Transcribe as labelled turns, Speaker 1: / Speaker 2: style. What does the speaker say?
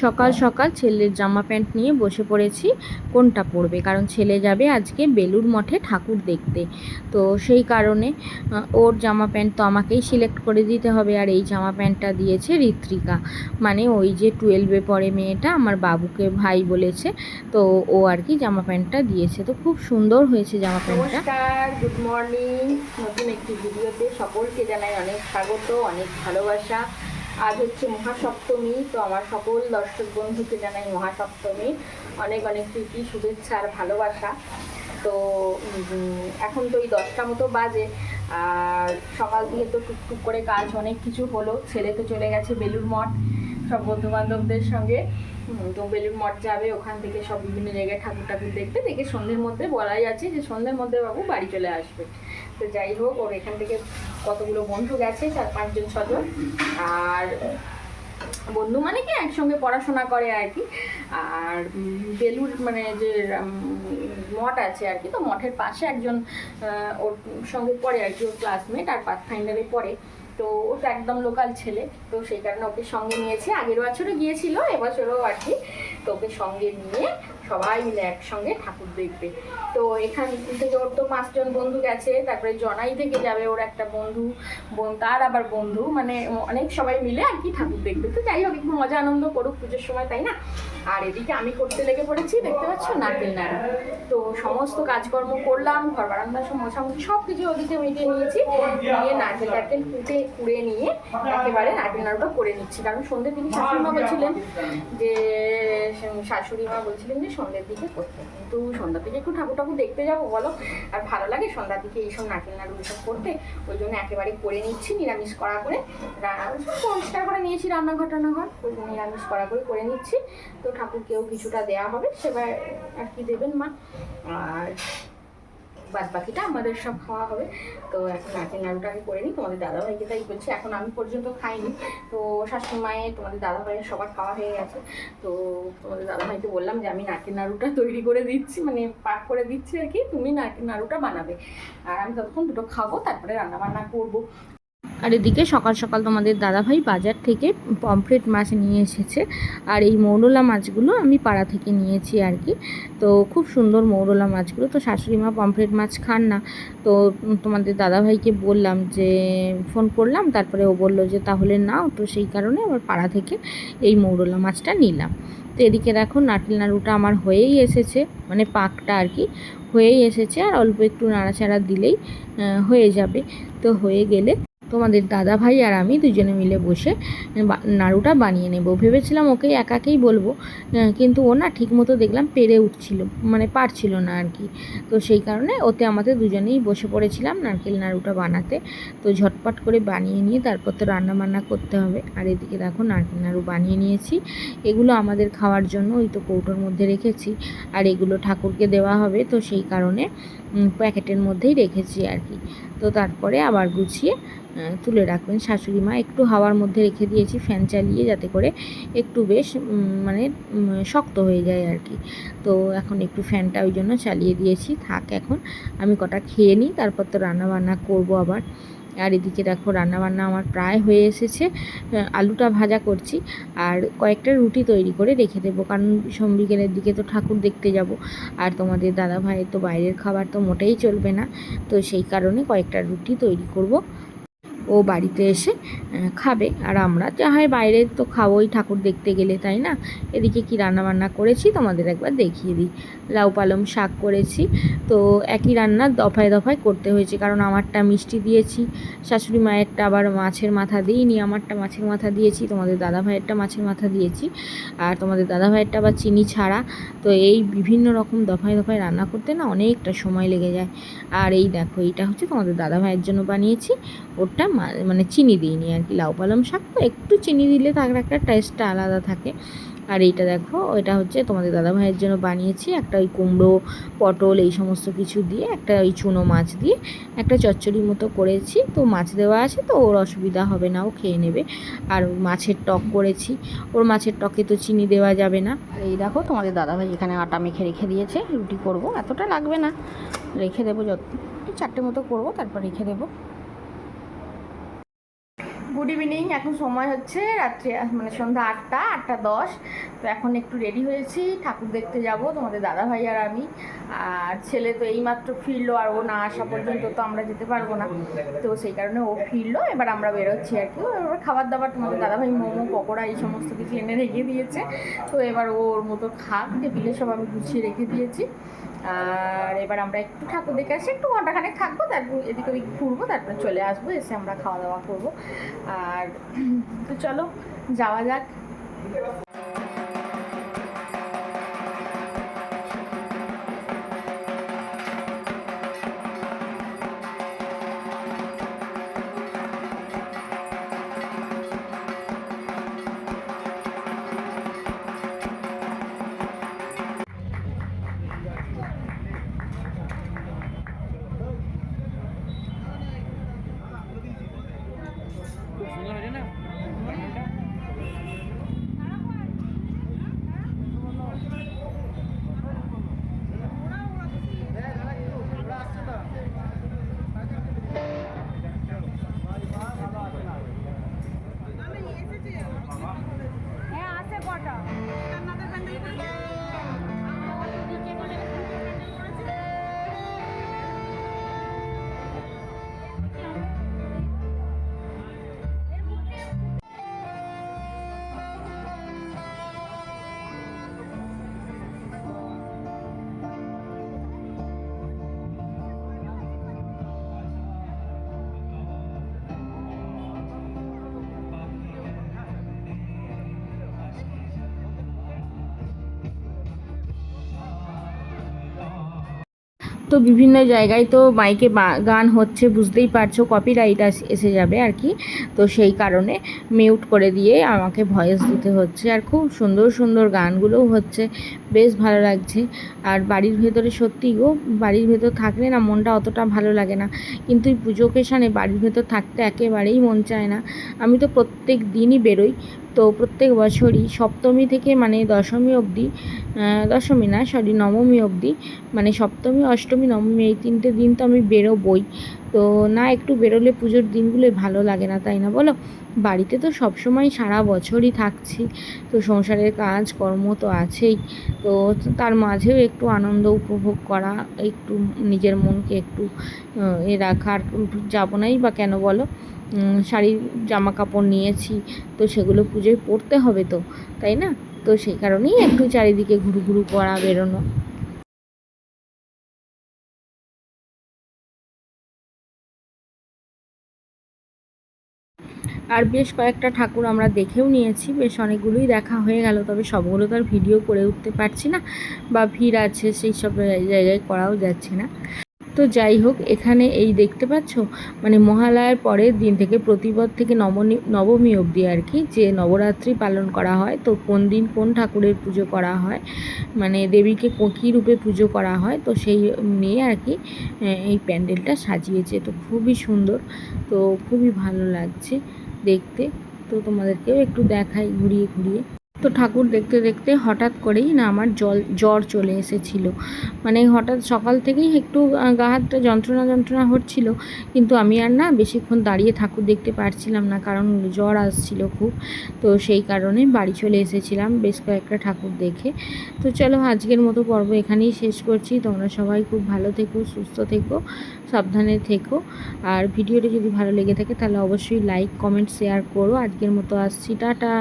Speaker 1: সকাল সকাল ছেলের জামা প্যান্ট নিয়ে বসে পড়েছি, কোনটা পরবে? কারণ ছেলে যাবে আজকে বেলুর মঠে ঠাকুর দেখতে। তো সেই কারণে ওর জামা প্যান্ট তো আমাকেই সিলেক্ট করে দিতে হবে। আর এই জামা প্যান্টটা দিয়েছে ঋত্রিকা মানে ওই যে টুয়েলভে পড়ে মেয়েটা, আমার বাবুকে ভাই বলেছে। তো ও আর কি জামা প্যান্টটা দিয়েছে। তো খুব সুন্দর হয়েছে জামা প্যান্টটা।
Speaker 2: নমস্কার গুড মর্নিং নতুন একটি ভিডিওতে সকলকে জানাই অনেক স্বাগত, অনেক ভালোবাসা। আজ হচ্ছে মহাসপ্তমী, তো আমার সকল দর্শক বন্ধুকে জানাই মহাসপ্তমী। অনেক অনেক প্রীতি, শুভেচ্ছা আর ভালোবাসা। তো এখন তো এই দশটা মতো বাজে। আর সকাল থেকে তো টুকটুক করে কাজ অনেক কিছু হলো। ছেলে তো চলে গেছে বেলুর মঠ সব বন্ধু বান্ধবদের সঙ্গে তো বেলুর মঠ যাবে, ওখান থেকে সব বিভিন্ন জায়গায় ঠাকুর ঠাকুর দেখবে দেখে সন্ধ্যের মধ্যে বলাই আছে যে সন্ধ্যের মধ্যে বাবু বাড়ি চলে আসবে। তো যাই হোক, ওর এখান থেকে কতগুলো বন্ধু গেছে, চার পাঁচজন, ছজন। আর বন্ধু মানে কি, একসঙ্গে পড়াশোনা করে আর কি। আর বেলুর মানে যে মঠ আছে আর কি, তো মঠের পাশে একজন ওর সঙ্গে পড়ে আর কি, ওর ক্লাসমেট আর পাথ ফাইনালে পড়ে। তো ও তো একদম লোকাল ছেলে, তো সেই কারণে ওকে সঙ্গে নিয়েছে। আগের বছরও গিয়েছিল, এবছরও আর কি। তো ওকে সঙ্গে নিয়ে সবাই মিলে একসঙ্গে ঠাকুর দেখবে। তো এখান থেকে ওর তো পাঁচজন বন্ধু গেছে, তারপরে জনাই থেকে যাবে ওর একটা বন্ধু, বোন তার আবার বন্ধু মানে অনেক সবাই মিলে আর কি ঠাকুর দেখবে। তো যাই হোক, একটু মজা আনন্দ করুক পুজোর সময়, তাই না? আর এদিকে আমি করতে লেগে পড়েছি, দেখতে পাচ্ছ? নাড়ু। তো সমস্ত কাজকর্ম করলাম, ঘর বারান্দা সব মোছামুছি সব কিছু ওদিকে মিটিয়ে নিয়েছি। নিয়ে নারকেল টারকেল কুটে, কুড়ে নিয়ে একেবারে নারকেল নাড়ুটা করে নিচ্ছি। কারণ সন্ধ্যের তিনি শাশুড়ি মা বলছিলেন যে, শাশুড়ি মা বলছিলেন যে সন্ধ্যের দিকে করতে। কিন্তু সন্ধ্যার দিকে একটু ঠাকুর ঠাকুর দেখতে যাব বলো। আর ভালো লাগে সন্ধ্যার দিকে এইসব নারকেল নাড়ু এইসব করতে। ওই জন্য একেবারে করে নিচ্ছি, নিরামিষ করা। করে পরিষ্কার করে নিয়েছি রান্নাঘর টান্নাঘর। ওই জন্য নিরামিষ করা করে করে নিচ্ছি। তো ঠাকুরকেও কিছুটা দেওয়া হবে। সেবার আর কি দেবেন মা? আর বাদ বাকিটা আমাদের সব খাওয়া হবে। তো এখন নাচের নাড়ুটা আমি করে নিই, তোমাদের দাদাভাইকে তাই বলছি এখন আমি পর্যন্ত খাইনি। তো শাশুড়ি মায়ের তোমাদের দাদাভাইয়ের সবার খাওয়া হয়ে গেছে। তো তোমাদের দাদাভাইকে বললাম যে, আমি নারকেল নাড়ুটা তৈরি করে দিচ্ছি মানে পাক করে দিচ্ছি আর কি, তুমি নারকেল নাড়ুটা বানাবে। আর আমি ততক্ষণ দুটো খাব, তারপরে রান্নাবান্না করব।
Speaker 1: আর এদিকে সকাল সকাল তোমাদের দাদাভাই বাজার থেকে পমফ্রেট মাছ নিয়ে এসেছে। আর এই মৌরলা মাছগুলো আমি পাড়া থেকে নিয়েছি আর কি। তো খুব সুন্দর মৌরলা মাছগুলো। তো শাশুড়ি মা পমফ্রেট মাছ খান না। তো তোমাদের দাদাভাইকে বললাম যে, ফোন করলাম, তারপরে ও বলল যে, তাহলে নাও। তো সেই কারণে আবার পাড়া থেকে এই মৌরলা মাছটা নিলাম। তো এদিকে দেখো নারকেল নাড়ুটা আমার হয়েই এসেছে মানে পাকটা আর কি, হয়েই এসেছে। আর অল্প একটু নাড়াচাড়া দিলেই হয়ে যাবে। তো হয়ে গেলে তোমাদের দাদা ভাই আর আমি দুজনে মিলে বসে নাড়ুটা বানিয়ে নেব। ভেবেছিলাম ওকে একাকেই বলব কিন্তু ও না ঠিক মতো দেখলাম পেরে উঠছিল মানে পারছিল না আর কি। তো সেই কারণে ওতে আমাদের দুজনেই বসে পড়েছিলাম নারকেল নাড়ুটা বানাতে। তো ঝটপট করে বানিয়ে নিয়ে তারপর তো রান্না বান্না করতে হবে। আর এদিকে দেখো নারকেল নাড়ু বানিয়ে নিয়েছি। এগুলো আমাদের খাওয়ার জন্য ওই তো কৌটোর মধ্যে রেখেছি। আর এগুলো ঠাকুরকে দেওয়া হবে, তো সেই কারণে প্যাকেটের মধ্যেই রেখেছি আর কি। তো তারপরে আবার গুছিয়ে তুলে রাখবেন। শাশুড়ি মা একটু হাওয়ার মধ্যে রেখে দিয়েছি, ফ্যান চালিয়ে যাতে করে একটু বেশ মানে শক্ত হয়ে যায় আর কি। তো এখন একটু ফ্যানটা ওই জন্য চালিয়ে দিয়েছি। থাক এখন, আমি কটা খেয়ে নিই, তারপর তো রান্না বান্না করব আবার। আর এদিকে দেখো রান্নাবান্না আমার প্রায় হয়ে এসেছে। আলুটা ভাজা করছি আর কয়েকটা রুটি তৈরি করে রেখে দেবো। কারণ বিকেলের দিকে তো ঠাকুর দেখতে যাব। আর তোমাদের দাদা ভাইয়ের তো বাইরের খাবার তো মোটেই চলবে না। তো সেই কারণে কয়েকটা রুটি তৈরি করব। ও বাড়িতে এসে খাবে। আর আমরা যা হয় বাইরে তো খাবোই ঠাকুর দেখতে গেলে, তাই না? এদিকে কি রান্নাবান্না করেছি তোমাদের একবার দেখিয়ে দিই। লাউ পালং শাক করেছি। তো একই রান্না দফায় দফায় করতে হয়েছে, কারণ আমারটা মিষ্টি দিয়েছি। শাশুড়ি মায়েরটা আবার মাছের মাথা দিইনি, আমারটা মাছের মাথা দিয়েছি, তোমাদের দাদা ভাইয়েরটা মাছের মাথা দিয়েছি, আর তোমাদের দাদা ভাইয়েরটা আবার চিনি ছাড়া। তো এই বিভিন্ন রকম দফায় দফায় রান্না করতে না অনেকটা সময় লেগে যায়। আর এই দেখো, এইটা হচ্ছে তোমাদের দাদা ভাইয়ের জন্য বানিয়েছি, ওরটা মানে চিনি দিইনি আর কি, লাউ পালং শাক তো একটু চিনি দিলে তার একটা টেস্টটা আলাদা থাকে। আর এইটা দেখো, ওইটা হচ্ছে তোমাদের দাদা ভাইয়ের জন্য বানিয়েছি, একটা ওই কুমড়ো, পটল এই সমস্ত কিছু দিয়ে একটা ওই চুনো মাছ দিয়ে একটা চচ্চড়ি মতো করেছি। তো মাছ দেওয়া আছে তো ওর অসুবিধা হবে না, ও খেয়ে নেবে। আর মাছের টক করেছি। ওর মাছের টকে তো চিনি দেওয়া যাবে না।
Speaker 2: এই দেখো তোমাদের দাদাভাই এখানে আটা মেখে রেখে দিয়েছে, রুটি করব। এতটা লাগবে না। রেখে দেবো যত চারটে মতো করব, তারপর রেখে দেবো। গুড ইভিনিং এখন সময় হচ্ছে রাত্রে মানে সন্ধ্যা আটটা আটটা দশ।
Speaker 1: তো এখন একটু রেডি হয়েছি, ঠাকুর দেখতে যাব, তোমাদের দাদা ভাই আর আমি। আর ছেলে তো এইমাত্র ফিরলো, আর ও না আসা পর্যন্ত তো আমরা যেতে পারব না। তো সেই কারণে ও ফিরলো, এবার আমরা বেরোচ্ছি আর কি। এবার খাবার দাবার তোমাদের দাদা ভাই মোমো, পকোড়া, এই সমস্ত কিছু এনে রেখে দিয়েছে। তো এবার ওর মতো খাক, টেবিলে সব আমি গুছিয়ে রেখে দিয়েছি। আর এবার আমরা একটু ঠাকুর দেখে আসি, একটু ঘন্টাখানেক থাকব, তারপর এদিকে ওদিক ঘুরবো, তারপর চলে আসব, এসে আমরা খাওয়া দাওয়া করব। আর, তো চলো, যাওয়া যাক। তো বিভিন্ন জায়গায় তো মাইকে গান হচ্ছে, বুঝতেই পারছ কপিরাইট এসে যাবে আর কি। তো সেই কারণে মিউট করে দিয়ে আমাকে ভয়েস দিতে হচ্ছে। আর খুব সুন্দর সুন্দর গানগুলোও হচ্ছে। বেশ ভালো লাগছে। আর বাড়ির ভেতরে সত্যি গো, বাড়ির ভেতর থাকলে না মনটা অতটা ভালো লাগে না। কিন্তু এই পুজো অকেশানে বাড়ির ভেতর থাকতে একেবারেই মন চায় না। আমি তো প্রত্যেক দিনই বেরোই। তো প্রত্যেক বছরই সপ্তমী থেকে মানে দশমী অবধি দশমী না সরি নবমী অবধি মানে সপ্তমী, অষ্টমী, নবমী এই তিনটে দিন তো আমি বেরোবই। তো না, একটু বেরোলে পুজোর দিনগুলোই ভালো লাগে না, তাই না বলো? বাড়িতে তো সবসময় সারা বছরই থাকছি, তো সংসারের কাজ, কর্ম তো আছেই, তো তার মাঝেও একটু আনন্দ উপভোগ করা, একটু নিজের মনকে একটু এ রাখার, যাব নাই বা কেন বলো? শাড়ি জামা কাপড় নিয়েছি, তো সেগুলো পুজোয় পরতে হবে তো, তাই না? তো সেই কারণেই একটু চারিদিকে ঘুরু ঘুরু করা, বেরোনো। আর বেশ কয়েকটা ঠাকুর আমরা দেখেও নিয়েছি, বেশ অনেকগুলোই দেখা হয়ে গেল, তবে সবগুলো তো আর ভিডিও করে উঠতে পারছি না বা ভিড় আছে সেই সব জায়গায় করাও যাচ্ছে না। তো যাই হোক, এখানে এই দেখতে পাচ্ছ? মানে মহালয়ার পরের দিন থেকে প্রতিপদ থেকে নবনী, নবমী অবধি আর কি, যে নবরাত্রি পালন করা হয়, তো কোন দিন কোন ঠাকুরের পুজো করা হয় মানে দেবীকে কী রূপে পুজো করা হয়, তো সেই নিয়ে আর কি এই প্যান্ডেলটা সাজিয়েছে, তো খুবই সুন্দর, তো খুবই ভালো লাগছে। দেখতে। তো তোমাদেরকেও একটু দেখাই ঘুরিয়ে ঘুরিয়ে। তো ঠাকুর দেখতে দেখতে হঠাৎ করেই না আমার জল, জ্বর চলে এসেছিল। মানে হঠাৎ সকাল থেকেই একটু গা হাতটা যন্ত্রণা যন্ত্রণা হচ্ছিল, কিন্তু আমি আর না বেশিক্ষণ দাঁড়িয়ে ঠাকুর দেখতে পারছিলাম না, কারণ জ্বর আসছিল খুব। তো সেই কারণে বাড়ি চলে এসেছিলাম বেশ কয়েকটা ঠাকুর দেখে। তো চলো আজকের মতো পর্ব এখানেই শেষ করছি। তোমরা সবাই খুব ভালো থেকো, সুস্থ থেকো, সাবধানে থেকো। আর ভিডিওটি যদি ভালো লেগে থাকে তাহলে অবশ্যই লাইক কমেন্ট শেয়ার করো। আজকের মতো আসছি, টাটা।